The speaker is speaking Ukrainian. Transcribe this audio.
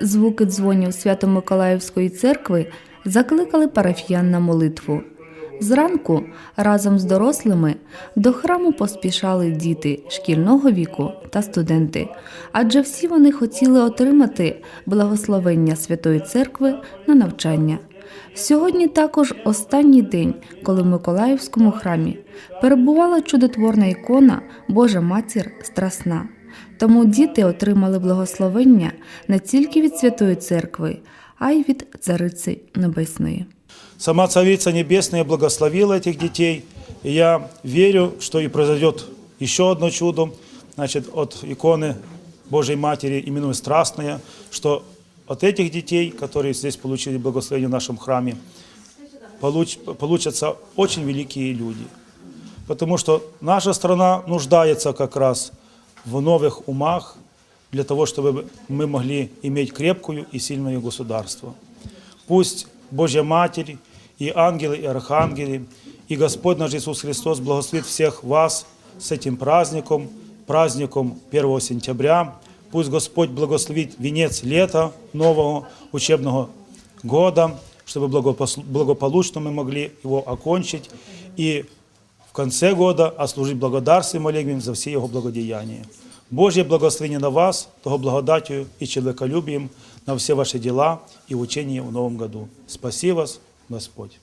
Звуки дзвонів Свято-Миколаївської церкви закликали парафіян на молитву. Зранку разом з дорослими до храму поспішали діти шкільного віку та студенти, адже всі вони хотіли отримати благословення Святої Церкви на навчання. Сьогодні також останній день, коли в Миколаївському храмі перебувала чудотворна ікона Божа Матір Страсна. Тому діти отримали благословення не тільки від Святої Церкви, а й від Цариці Небесної. Сама Царица Небесная благословила этих детей. И я верю, что и произойдет еще одно чудо значит, от иконы Божьей Матери, именуя Страстная, что от этих детей, которые здесь получили благословение в нашем храме, получ- получатся очень великие люди. Потому что наша страна нуждается как раз в новых умах для того, чтобы мы могли иметь крепкую и сильное государство. Пусть Божья Матерь и ангелы, и архангелы, и Господь наш Иисус Христос благословит всех вас с этим праздником, праздником 1 сентября. Пусть Господь благословит венец лета нового учебного года, чтобы благополучно мы могли его окончить и в конце года ослужить благодарствие молебен за все его благодеяния. Божье благословение на вас, того благодатью и человеколюбием на все ваши дела и учения в новом году. Спаси вас, Господь.